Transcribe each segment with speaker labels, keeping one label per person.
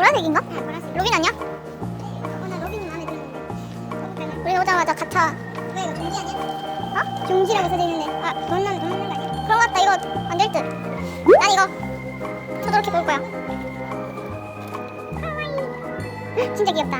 Speaker 1: 보라색인가?
Speaker 2: 네, 보라색.
Speaker 1: 로빈 아니야?
Speaker 2: 오늘 로빈이 마음에 들었는데.
Speaker 1: 우리 오자마자 가차
Speaker 2: 왜 이거 종지 아니야?
Speaker 1: 어?
Speaker 2: 종지라고 써져 있는데. 아, 돈 넣는 돈 넣는 거 아니야?
Speaker 1: 것 같다 이거 안 될 듯. 난 이거 저렇게 볼 거야. 진짜 귀엽다.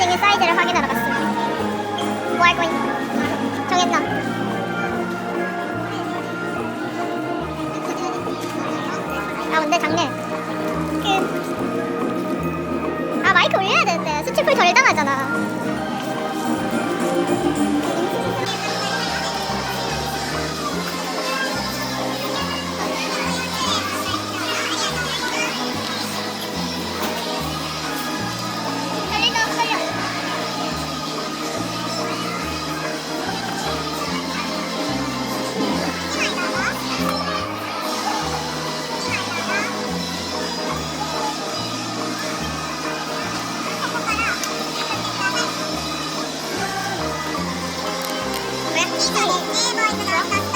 Speaker 1: 쟁이 사이즈를 확인하러 갔습니다. 뭐할 거임? 정했나? 아 근데 장례. 그. 아 마이크 올려야 되는데 수치풀 덜 당하잖아.
Speaker 3: し
Speaker 4: たい K
Speaker 5: ボーイズの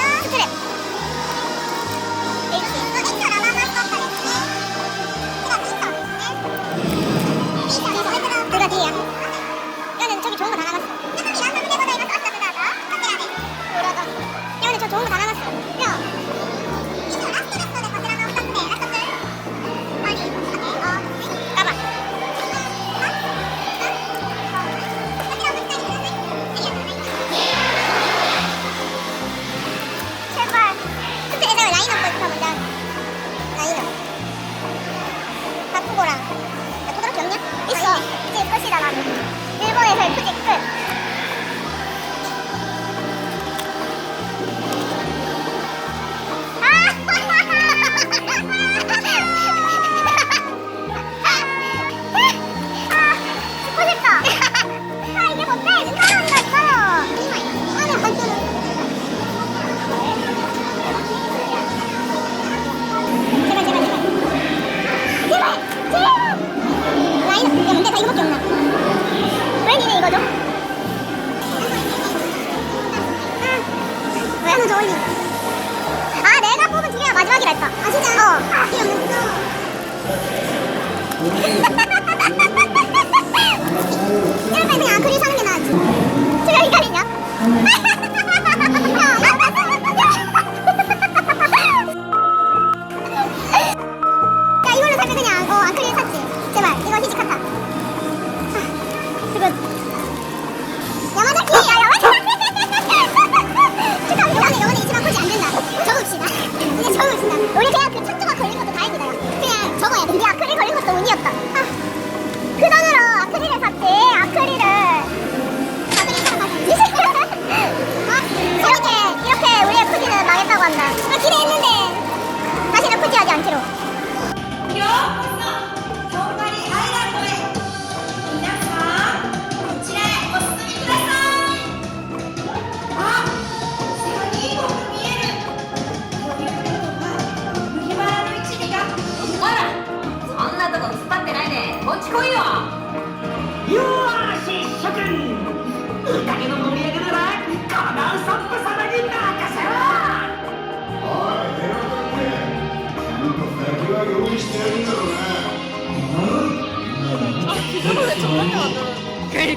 Speaker 2: 이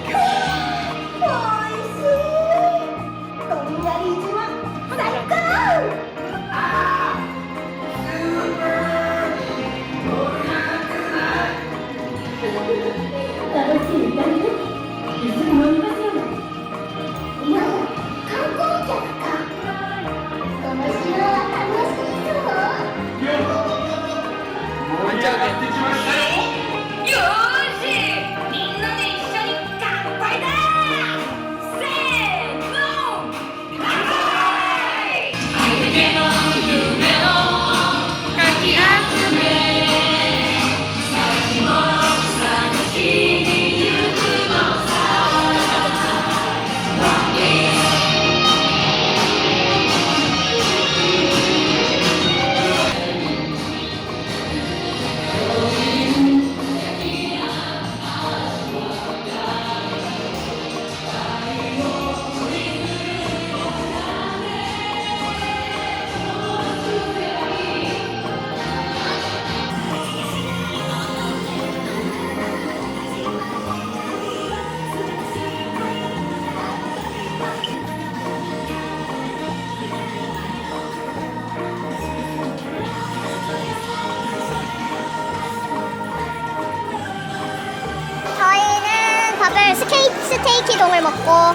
Speaker 2: 먹고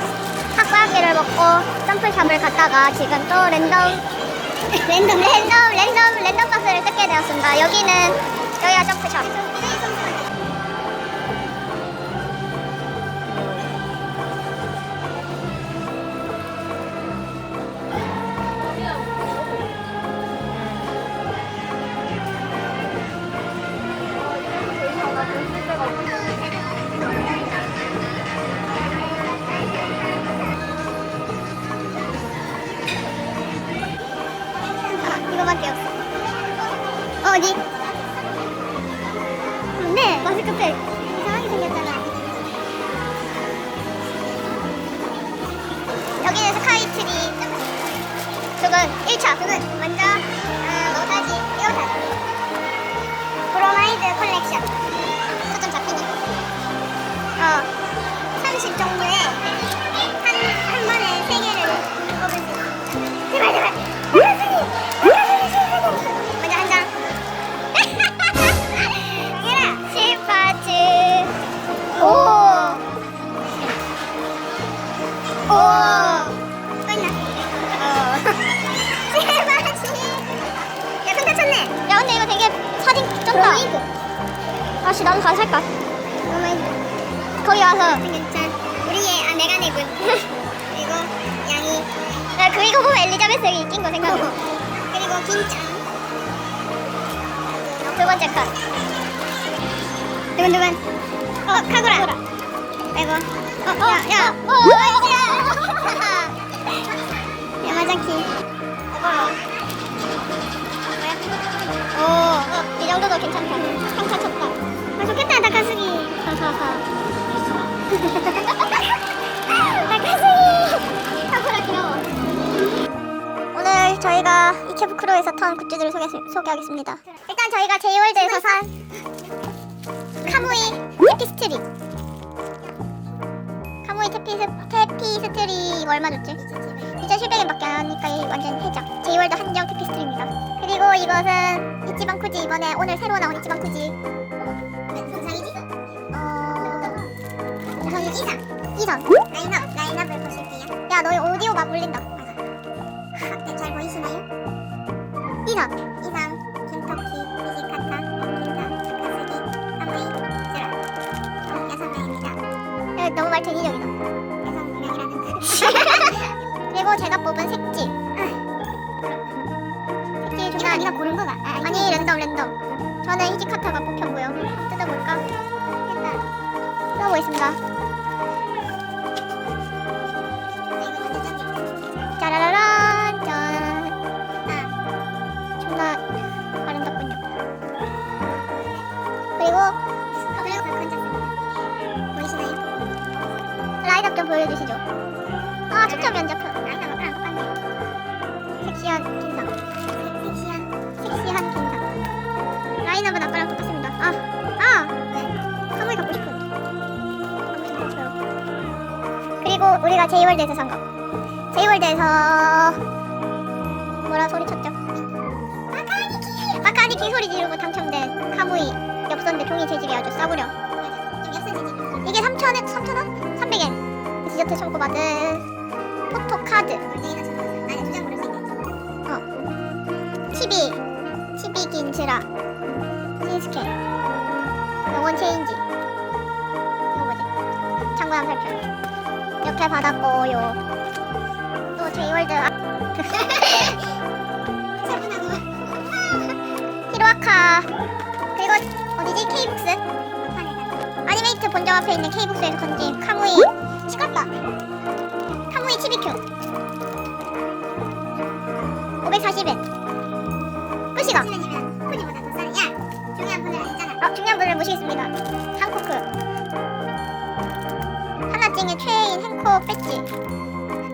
Speaker 2: 닭고기를 먹고 점프샵을 갔다가 지금 또 랜덤 랜덤 랜덤 랜덤 랜덤 박스를 뜯게 되었습니다. 여기는 여기가 점프샵. 오! 끝나. 어. 실파츠. 야, 근데 쳤네. 야, 근데 이거 되게 사진 쩐다. 아씨, 나도 다 살까? 거기 와서. 괜찮. 우리의, 아, 내가 내군. 그리고 양이. 나 그리고 보면 엘리자베스 여기 낀 거 생각나. 그리고 긴장. 두 번째 컷. 두근두근. 어, 카구라. 아이고. 어, 야, 야. 어, 어, 야. 야마자키. 어버러. 오, 어, 이 정도도 괜찮다. 평타 쳤다. 아, 좋겠다, 다카스기. 다카스기. 카구라 귀여워. 오늘 저희가 이케부크로에서 탄 굿즈들을 소개, 소개하겠습니다. 일단 저희가 제이월드에서 산 카무이 테피스트리. 카무이 테피스, 테피스트리 얼마 줬지? 2,700엔밖에 안 하니까 이 완전 해장. 제이월드 한정 테피스트리입니다. 그리고 이것은 이치방 쿠지 이번에 오늘 새로 나온 이치방 쿠지.
Speaker 1: 정상이지?
Speaker 2: 어,
Speaker 1: 저희 이상.
Speaker 2: 이선.
Speaker 1: 라인업, 라인업을 보실게요.
Speaker 2: 야 너희 오디오가 물린다.
Speaker 1: 네, 잘 보이시나요?
Speaker 2: 이선.
Speaker 1: 이상, 6명입니다.
Speaker 2: 야, 너무 말 대리적이다.
Speaker 1: 6명이라는 그.
Speaker 2: 그리고 제가 뽑은 색지. 색지
Speaker 1: 이거
Speaker 2: 존나
Speaker 1: 네가 고른 거가? 아,
Speaker 2: 아니 랜덤 랜덤. 저는 히지카타가 뽑혔고요. 뜯어볼까?
Speaker 1: 됐다.
Speaker 2: 뜯어보겠습니다. 보여주시죠. 아 초점 면접편. 아니다 너랑 똑같네. 섹시한 긴상.
Speaker 1: 섹시한
Speaker 2: 섹시한 긴상. 라인업은 아까랑 똑같습니다. 아, 아, 네. 카무이 갖고 싶은. 그리고 우리가 제이월드에서 산 거. 제이월드에서 뭐라 소리쳤죠? 마카니키. 마카니키 소리 지르고 당첨된 카무이 엽서인데 종이 재질이 아주 싸구려. 이게 3,000원, 3,000원? 300엔. 디저트 청구 받은 포토 카드.
Speaker 1: 내가 좀 안에 두장 고를 수 있게
Speaker 2: 어. 치비. 치비 긴츠라. 신스케. 영원 체인지. 이거 뭐지? 장관 살펴. 이렇게 받았고요. 또 제이월드 아- 히로아카. 그리고 어디지? 케이북스. 아니메이트 본점 앞에 있는 케이북스에서 건진 카무이. 시끄럽다. 카무이 치비큐. 540엔. 끝이가. 어, 중요한 분을 모시겠습니다. 한코크. 하나찡의 최애인 행콕 배지.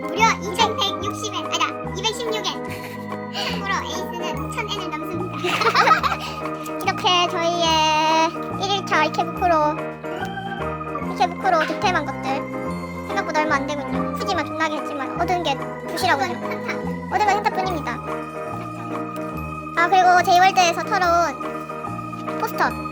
Speaker 1: 무려 2160엔 아니다 216엔 참고로 에이스는 1000엔을 넘습니다
Speaker 2: 이렇게 저희의 1일차 이케부쿠로 이케부쿠로 득템한 생각보다 얼마 안 되군요. 푸지만 존나게 했지만 얻은 게 부시라고요. 얻은 건 현타뿐입니다. 아 그리고 제이월드에서 털어온 포스터